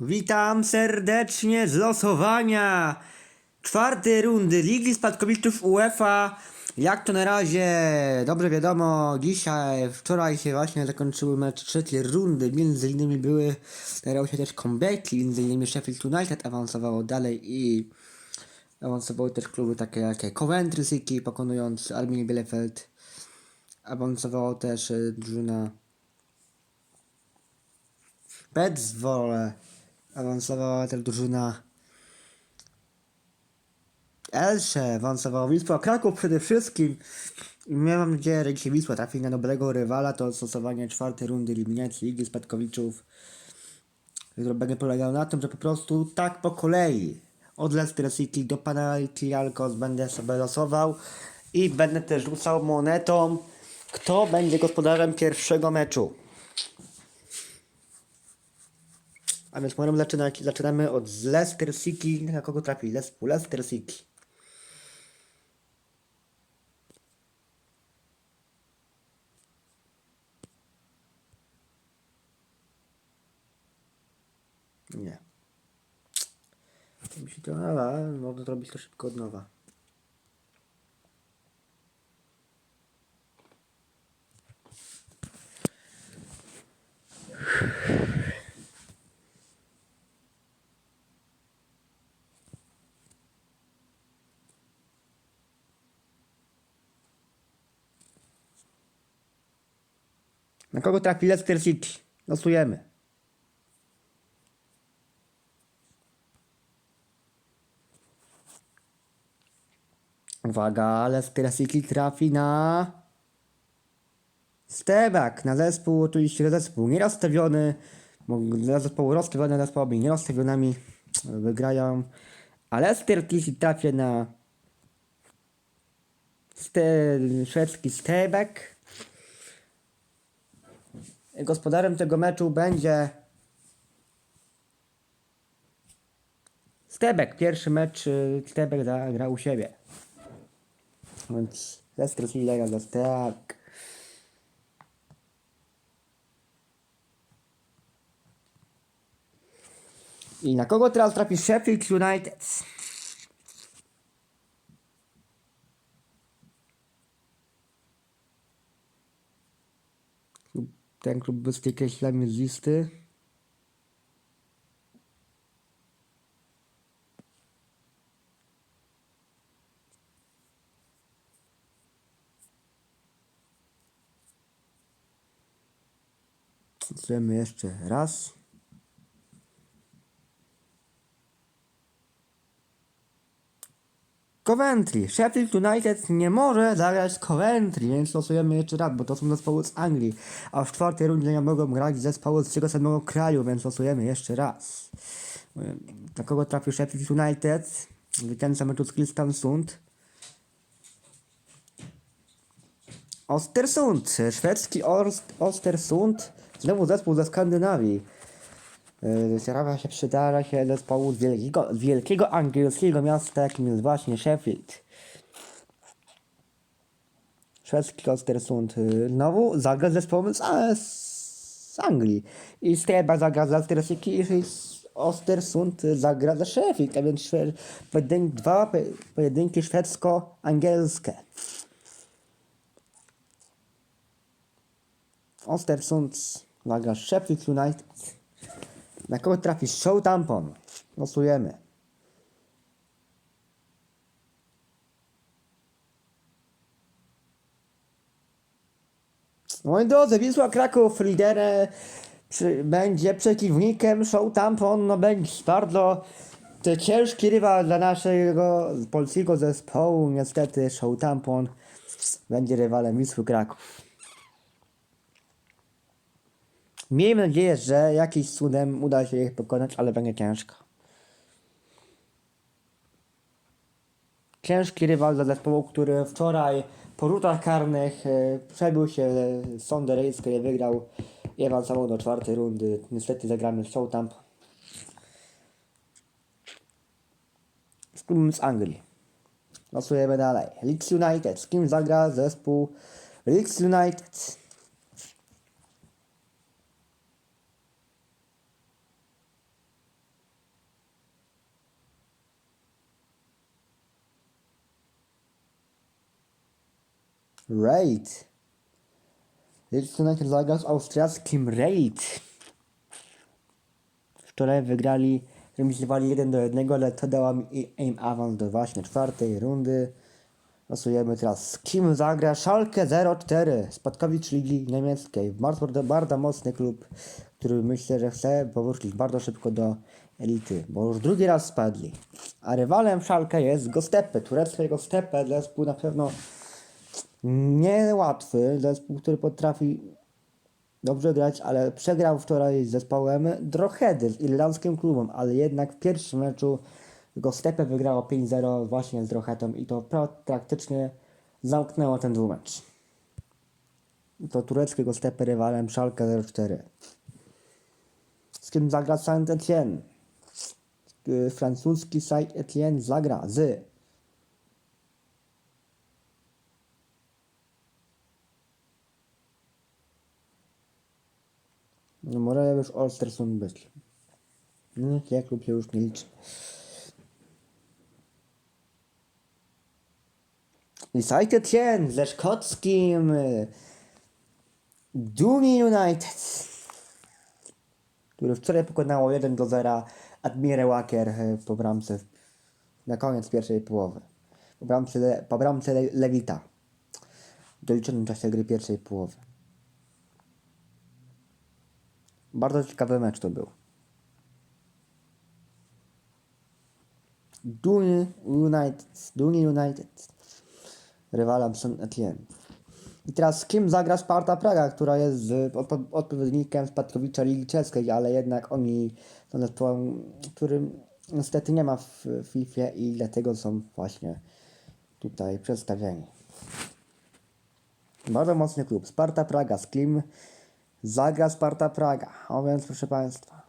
Witam serdecznie z losowania czwartej rundy Ligi Spadkowiczów UEFA. Jak to na razie dobrze wiadomo, dzisiaj, wczoraj się właśnie zakończyły mecze trzeciej rundy. Między innymi były, grały się też comebacki, między innymi Sheffield United awansowało dalej i awansowały też kluby takie jak Coventry City pokonując Arminię Bielefeld. Awansowało też e, drużyna Petswole awansowała też drużyna Elsze, awansowała Wisła Kraków przede wszystkim. Mam nadzieję, że dzisiaj Wisła trafi na dobrego rywala, to stosowanie czwartej rundy eliminacji Ligi Spadkowiczów. Jutro będzie polegał na tym, że po prostu tak po kolei od Leicester do Panathinaikos będę sobie losował i będę też rzucał monetą, kto będzie gospodarzem pierwszego meczu. A więc możemy zaczynać, zaczynamy od Leicester City. Na kogo trafi? Leicester City. Nie. Mi się to, ale można zrobić to szybko od nowa. Na kogo trafi Leicester City? Losujemy. Uwaga, Leicester City trafi na... Stebak, na zespół, oczywiście zespół nierozstawiony, dla zespołu rozstawione zespołowi nierozstawionymi wygrają, a Leicester City trafia na ste, szwedzki Stebak. Gospodarzem tego meczu będzie Stebek. Pierwszy mecz y, Stebek zagrał u siebie. Więc Leicester City gra za tak. I na kogo teraz trafi Sheffield United? Ten klub bez tej ślamy z listy. Chcemy jeszcze raz. Coventry. Sheffield United nie może zagrać Coventry, więc losujemy jeszcze raz, bo to są zespoły z Anglii. A w czwartej rundzie nie mogą grać zespoły z tego samego kraju, więc losujemy jeszcze raz. Na kogo trafił Sheffield United? Zwycięzca meczu z Kristiansund. Ostersund, szwedzki Ostersund, znowu zespół ze Skandynawii. Yy, Zjawia się przydarza się zespołu z wielkiego, z wielkiego angielskiego miasta, jakim jest właśnie Sheffield. Szwedzki Ostersund yy, znowu zagra z zespołem z, z Anglii. I Steba zagra z Leicester City i Ostersund zagra za Sheffield, a więc szwe- pojedyn- dwa po- pojedynki szwedzko-angielskie. Ostersund zagra Sheffield United. Na kogo trafi Show Tampon? Losujemy. Moi drodzy, Wisła Kraków liderem będzie przeciwnikiem Show Tampon. No będzie bardzo to ciężki rywal dla naszego polskiego zespołu. Niestety Show Tampon będzie rywalem Wisły Kraków. Miejmy nadzieję, że jakimś cudem uda się ich pokonać, ale będzie ciężko. Ciężki rywal dla zespołu, który wczoraj po rzutach karnych e, przebił się Sonderejską i wygrał i awansował do czwartej rundy. Niestety zagramy z Showtamp. Z z Anglii. Losujemy dalej. Leeds United. Z kim zagra zespół Leeds United? Raid. Leeds United zagrał z austriackim Raid. Wczoraj wygrali, remisowali 1 do 1, ale to dała mi aim awans do właśnie czwartej rundy. Losujemy teraz z kim zagra Schalke 04, spadkowicz Ligi Niemieckiej. Bardzo, bardzo mocny klub, który myślę, że chce powrócić bardzo szybko do elity, bo już drugi raz spadli. A rywalem Schalke jest Gostepe, tureckie Gostepe, zespół na pewno niełatwy, zespół, który potrafi dobrze grać, ale przegrał wczoraj z zespołem Droghedy, z irlandzkim klubem, ale jednak w pierwszym meczu Gostepe wygrało 5-0 właśnie z Droghedem i to pra- praktycznie zamknęło ten dwumecz. To tureckie Gostepe rywalem Schalke 04. Z kim zagra Saint-Etienne? Francuski Saint-Etienne zagra z No może już Olstersund być. No, ja klub się już nie liczy. I Saint-Etienne ze szkockim y, Duni United, który wczoraj pokonało 1 do 0 Admire Wacker y, po bramce na koniec pierwszej połowy. Po bramce, po bramce Le, Lewita. W doliczonym czasie gry pierwszej połowy. Bardzo ciekawy mecz to był. Duny United, Duny United, rywalem Saint Etienne. I teraz z kim zagra Sparta Praga, która jest odpowiednikiem Spadkowicza Ligi Czeskiej, ale jednak oni są zespołem, którym niestety nie ma w FIFA i dlatego są właśnie tutaj przedstawieni. Bardzo mocny klub. Sparta Praga. Z kim zagra Sparta Praga? A więc proszę Państwa.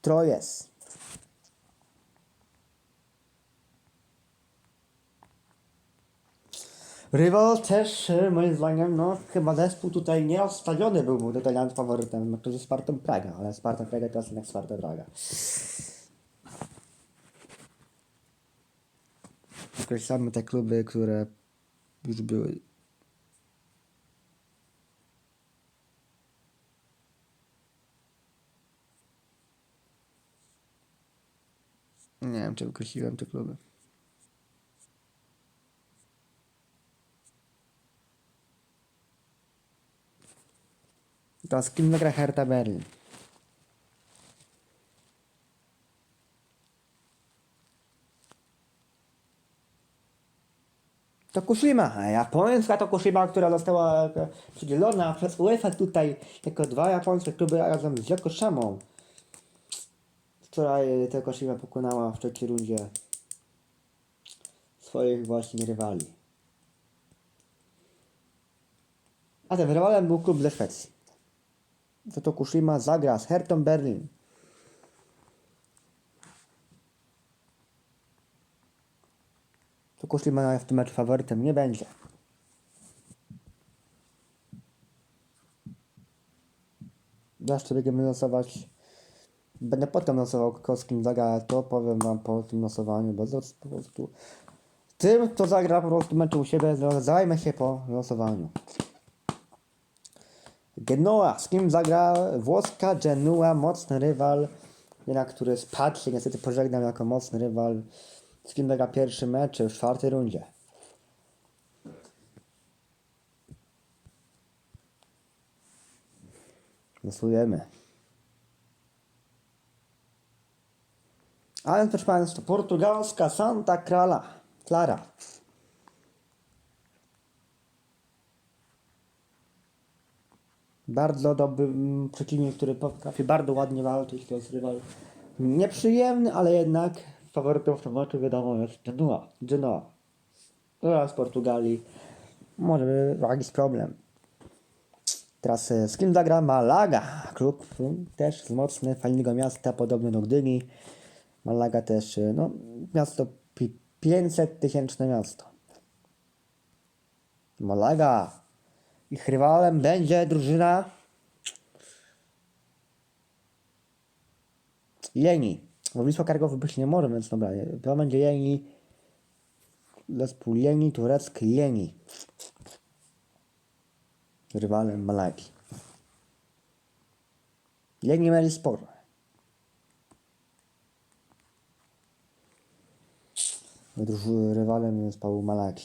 Trojes. Rywal też, e, moim zdaniem, no chyba zespół tutaj nie rozstawiony był, tutaj nad faworytem, no to ze Spartą Praga, ale Sparta Praga teraz jednak Sparta Praga. Określamy te kluby, które już były. Nie wiem, czy określiłem te kluby. Teraz kim zagra Hertha Berlin? Tokushima, japońska Tokushima, która została e, przydzielona przez UEFA tutaj jako dwa japońskie kluby razem z Yokohamą. Wczoraj Tokushima pokonała w trzeciej rundzie swoich właśnie rywali. A tym rywalem był klub ze Szwecji. To Tokushima zagra z Hertą Berlin. Tokushima w tym meczu faworytem nie będzie. Zawsze będziemy losować. Będę potem losował Koskim zagra, to powiem wam po tym losowaniu, bo to po prostu tym, kto zagra po prostu meczu u siebie, zajmę się po losowaniu. Genoa, z kim zagra włoska Genua, mocny rywal, jednak który spadł się niestety pożegnał jako mocny rywal. Z kim zagra pierwszy mecz w czwartej rundzie. Losujemy. Ale proszę Państwa, portugalska Santa Clara. Clara. Bardzo dobry mm, przeciwnik, który potrafi bardzo ładnie walczyć, to jest rywal nieprzyjemny, ale jednak faworytem w tym meczu wiadomo jest Genoa. Genoa. Teraz Portugalii. Może by jakiś problem. Teraz e, z kim zagra Malaga? Klub mm, też z mocny, fajnego miasta, podobny do Gdyni. Malaga też, e, no, miasto 500 tysięczne miasto. Malaga. Ich rywalem będzie drużyna Jeni. Bo Wisła Kraków być nie może, więc dobra. To będzie Jeni. Zespół Jeni, turecki Jeni. rywalem Malagi. Jedni mieli sporo. Rywalem zespołu Malagi.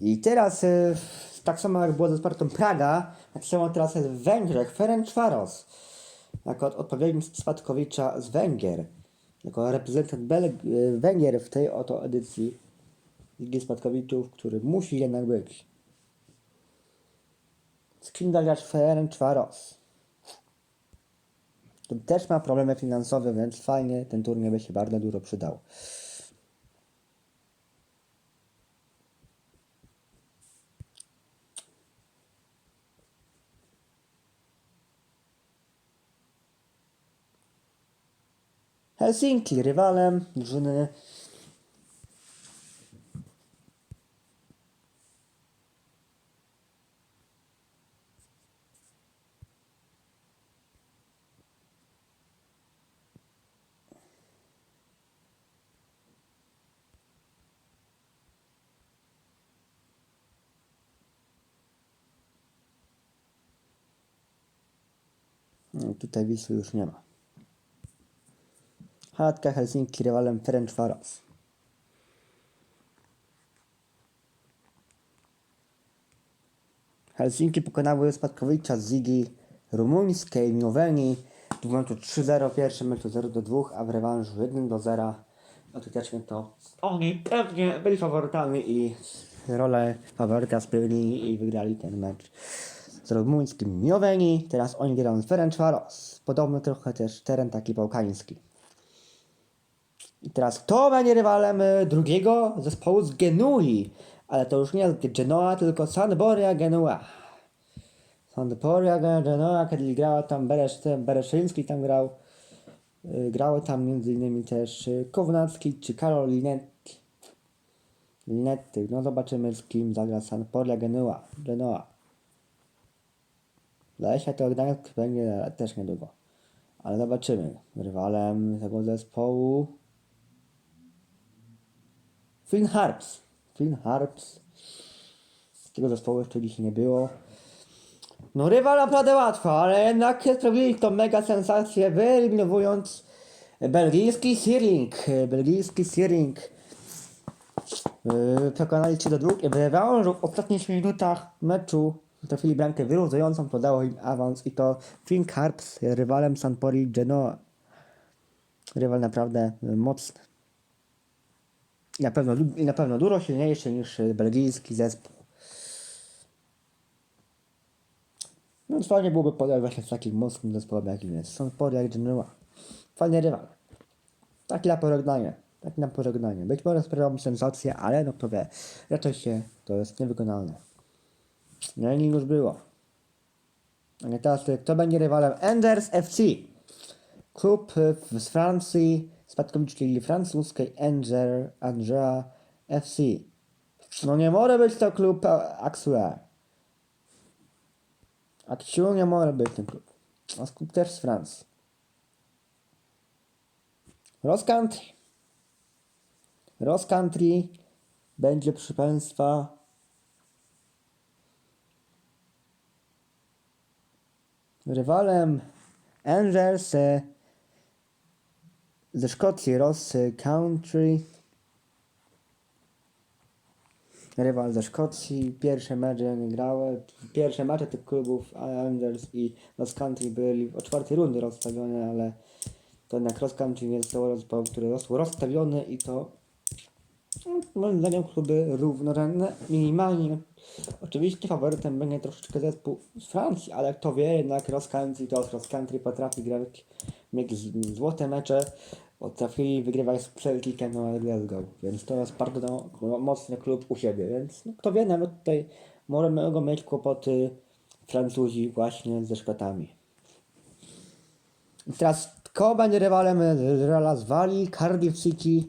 I teraz, y, tak samo jak było ze Spartą Praga, tak samo teraz jest w Węgrzech, Ferencvaros, jako od- odpowiednik spadkowicza z Węgier, jako reprezentant Belg- y, Węgier w tej oto edycji Ligi Spadkowiczów, który musi jednak być. Z kim zagrać Ferencvaros? To też ma problemy finansowe, więc fajnie, ten turniej by się bardzo dużo przydał. Helsinki rywalem drużyny No, tutaj Wisły już nie ma. Chatka Helsinki rywalem Ferencvaros. Helsinki pokonały spadkowicza z Ligi Rumuńskiej Mioweni w meczu 3-0, pierwszym meczu 0-2, a w rewanżu 1-0. Ostatecznie to oni pewnie byli faworytami i rolę faworyta spełnili i wygrali ten mecz z rumuńskim Mioweni. Teraz oni grają z Ferencvaros. Podobny trochę też teren taki bałkański. I teraz kto będzie rywalem y, drugiego zespołu z Genui? Ale to już nie jest Genoa, tylko Sampdoria Genua. Sampdoria Genoa, kiedy grała tam Bereszyński tam grał. Y, Grały tam innymi też y, Kownacki czy Karol Linetti. Linetti. No zobaczymy z kim zagra Sampdoria Genua. Genoa. Się to Gdańsk będzie też niedługo. Ale zobaczymy. Rywalem tego zespołu Flynn Harps. Flynn Harps. Tego zespołu jeszcze dziś nie było. No rywal naprawdę łatwo, ale jednak zrobili to mega sensację, wyeliminując belgijski Searing. Belgijski Searing. Yy, Przekonali 3 do 2 i w rewanżu w ostatnich minutach meczu trafili bramkę wyrównującą, to dało im awans i to Flynn Harps rywalem Sampori Genoa. Rywal naprawdę y, mocny. I na pewno, i na pewno dużo silniejszy niż y, belgijski zespół. Więc fajnie byłoby podać właśnie z takim mocnym zespołem jakim jest Sampdoria i Genoa. Fajny rywal. Taki na pożegnanie. Taki na. Być może sprawiał sensację, ale no kto wie. Raczej się to jest niewykonalne. No i już było. A teraz kto będzie rywalem? Enders FC. Klub z Francji, spadkowicz ligi francuskiej Angers, FC. No nie może być to klub Axue. Axiu nie może być ten klub. A klub też z Francji. Ross Country. Ross Country będzie proszę Państwa rywalem Angers e, ze Szkocji, Ross Country. Rywal ze Szkocji, pierwsze mecze nie grały. Pierwsze mecze tych klubów Angers i Ross Country byli o czwartej rundy rozstawione, ale to jednak Ross Country jest to zespoł, który został rozstawiony i to moim zdaniem kluby równorzędne, minimalnie. Oczywiście faworytem będzie troszeczkę zespół z Francji, ale kto wie, jednak Ross Country to Ross Country potrafi grać, mieć złote mecze, potrafili wygrywać z Celticem na Glasgow, więc to jest bardzo mocny klub u siebie, więc no, kto wie, nawet tutaj mogą mieć kłopoty Francuzi właśnie ze Szkotami. I teraz kto będzie rywalem z Reala z Walii, Cardiff City,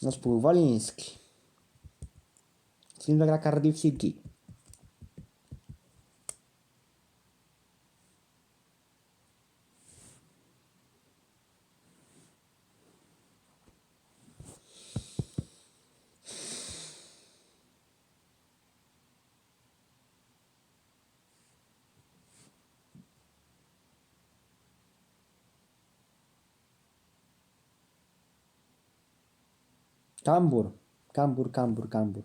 zespół waliński. Z kim zagra Cardiff City? Kambur. Kambur, kambur, kambur.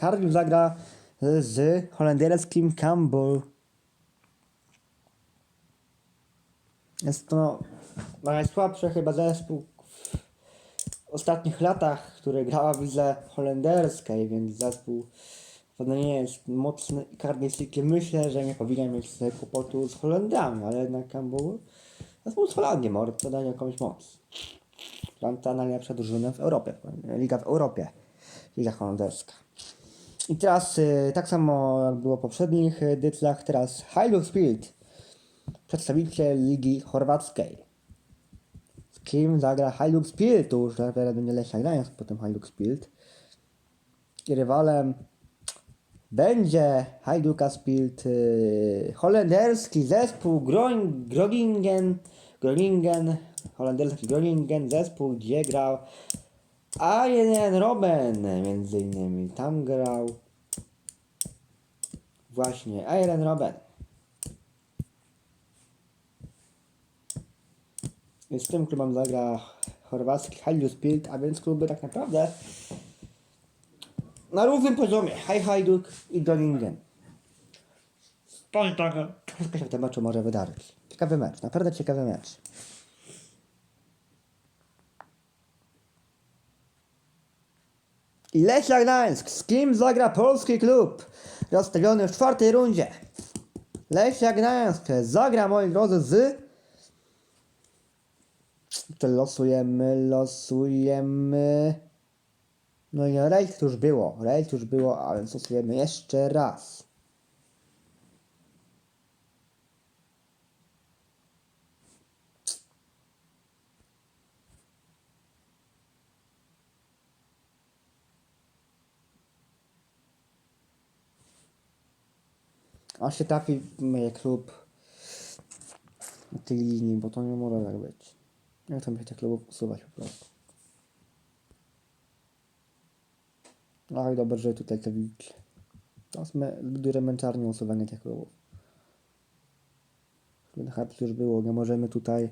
Cardiff zagra z holenderskim Kambur. Jest to najsłabszy chyba zespół w ostatnich latach, który grała w lidze holenderskiej, więc zespół pewno nie jest mocny i Cardiff myślę, że nie powinien mieć kłopotu z Holendrami, ale jednak Kambur zespół z Holandii może podać jakąś moc. Planta najlepsza drużyna w Europie, liga w Europie, liga holenderska. I teraz y, tak samo jak było w poprzednich edycjach, teraz Hajduk Split, przedstawiciel Ligi Chorwackiej. Z kim zagra Hajduk Split? To już teraz będzie Lesia Gdańsk, potem Hajduk Split. I rywalem będzie Hajduka Split y, holenderski zespół Groningen, Groningen, holenderski Groningen, zespół, gdzie grał Arjen Robben, między innymi. Tam grał właśnie Arjen Robben. I z tym klubem zagra chorwacki Hajduk Split, a więc kluby tak naprawdę na równym poziomie. Haj Hajduk i Groningen. Stąd tak, wszystko się w tym meczu może wydarzyć. Ciekawy mecz, naprawdę ciekawy mecz. Lechia Gdańsk, z kim zagra polski klub? Rozstawiony w czwartej rundzie. Lechia Gdańsk zagra, moi drodzy, z... To losujemy, losujemy... No i rejt już było, rejt już było, a więc losujemy jeszcze raz. A się trafi mnie klub na tej linii, bo to nie może tak być. Jak tam się tych klubów usuwać po prostu. No i dobrze, że tutaj to widzicie. Me- zbyt duże męczarnie usuwanie tych klubów. Na już było, nie możemy tutaj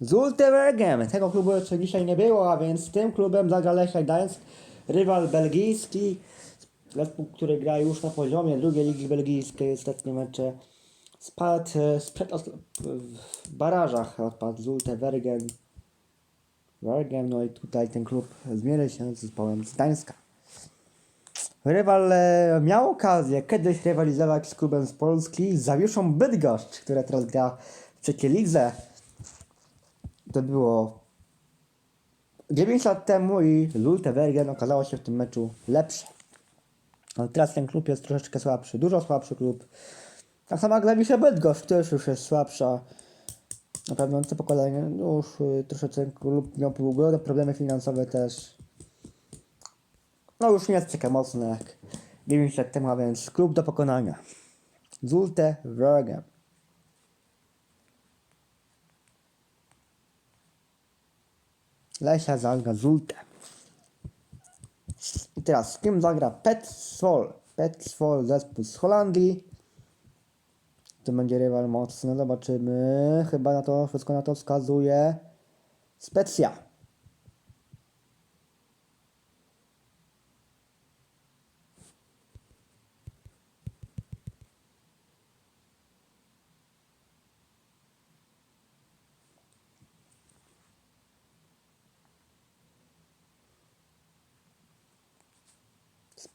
z Ultebergiem. Tego klubu jeszcze dzisiaj nie było, a więc tym klubem zagra Lechia Gdańsk, rywal belgijski, zespół, który gra już na poziomie drugiej ligi belgijskiej, ostatnie mecze. Spadł e, sprzed os- w barażach, odpadł z Ultebergiem. Bergem, no i tutaj ten klub zmierzy się z zespołem z Gdańska. Rywal e, miał okazję kiedyś rywalizować z klubem z Polski, z Zawiszą Bydgoszcz, która teraz gra w trzeciej lidze. To było 9 lat temu i Lultebergen okazało się w tym meczu lepsze. Ale teraz ten klub jest troszeczkę słabszy, dużo słabszy klub. Tak samo jak Zawisza Bydgoszcz, też już jest słabsza. Na pewno to pokolenie no już y, troszeczkę klub miał ogromne problemy finansowe też. No już nie jest takie mocne jak 9 lat temu, a więc klub do pokonania. Zulte Wrogem. Lesia zagra Zulte. I teraz z kim zagra Petswol? Petswol zespół z Holandii. To będzie rywal mocny, zobaczymy. Chyba na to, wszystko na to wskazuje. Specja.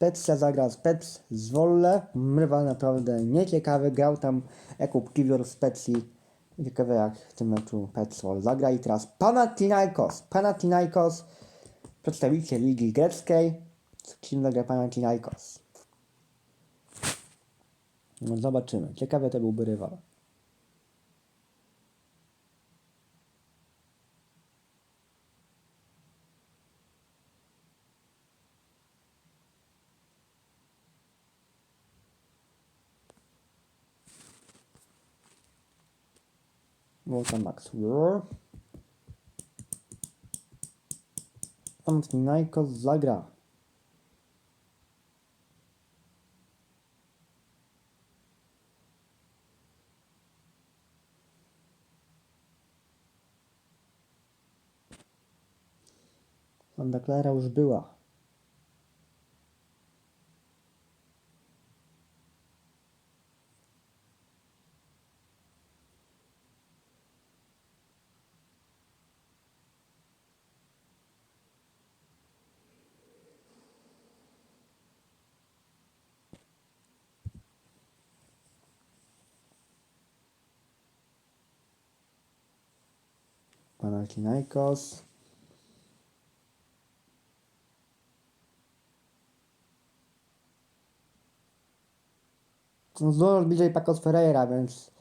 Specja zagra Spec z Wolle. Rywal naprawdę nieciekawy. Grał tam Jakub Kiwior w Specji. Ciekawe jak w tym meczu Petsol zagra. I teraz Panathinaikos. Panathinaikos, przedstawiciel Ligi Greckiej. Z kim zagra Panathinaikos? No zobaczymy. Ciekawy to byłby rywal. Volta Max Roar. Antoni Najko zagra. Santa Clara już była. Panathinaikos. No Znów bliżej Pacos Ferreira, więc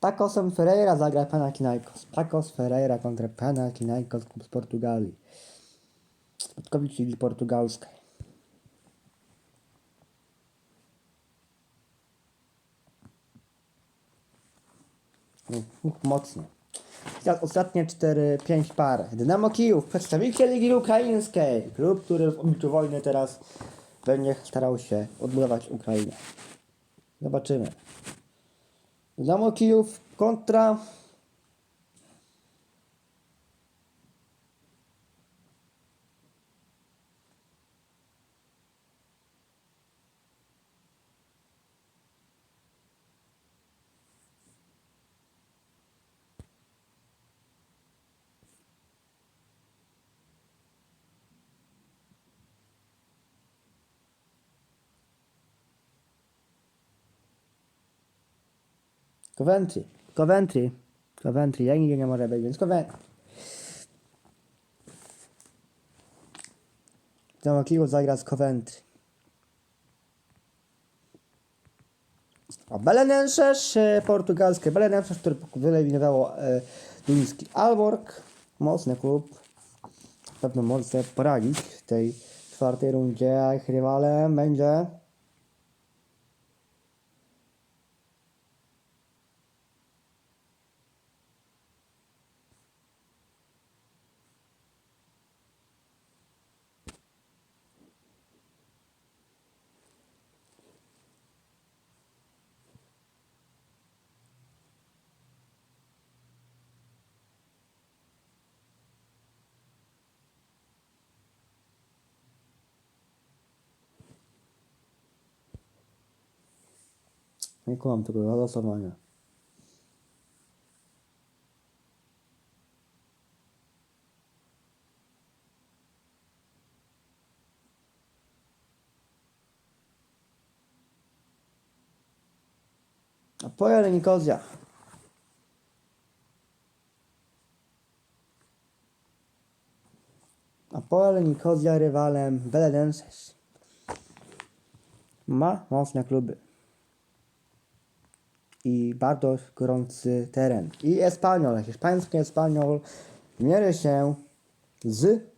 Pacosem Ferreira zagra Panathinaikos. Pacos Ferreira kontra Panathinaikos klub z Portugalii. Spotkowicz Ligi Portugalskiej. Uch, mocno. Teraz ostatnie 4-5 par. Dynamo Kijów, przedstawiciel Ligi Ukraińskiej. Klub, który w obliczu wojny teraz będzie starał się odbudować Ukrainę. Zobaczymy. Dynamo Kijów kontra... Coventry. Coventry. Coventry. Ja nigdzie nie może być, więc Coventry. Kijów zagra z Coventry. A Belenenses, portugalskie Belenenses, które wyeliminowało e, duński Alborg. Mocny klub. Na pewno może sobie poradzić w tej czwartej rundzie, a ich rywalem będzie... Nie kłam tego losowania. Apoel Nikozja. Apoel Nikozja rywalem Belenenses. Ma mocne kluby i bardzo gorący teren. I Espanyol, hiszpański Espanyol mierzy się z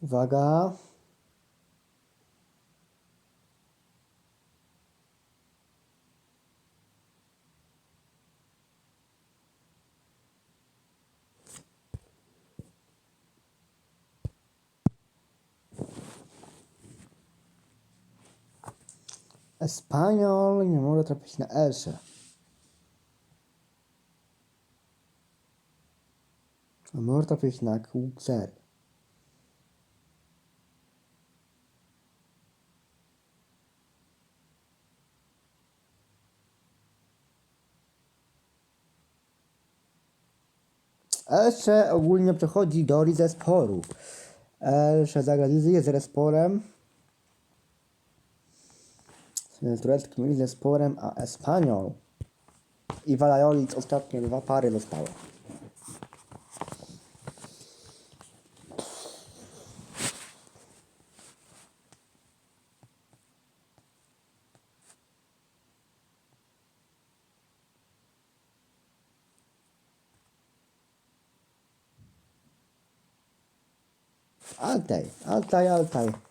Uwaga. Espanyol nie może trafić na Elsze. A może trafić na Kłuksery. Elsze ogólnie przechodzi do Rizesporu. Elsze zagra z Rizesporem. Z tureckim Rizesporem, a Espaniol i Valladolid ostatnie dwa pary zostały. Altai, Altai, Altai.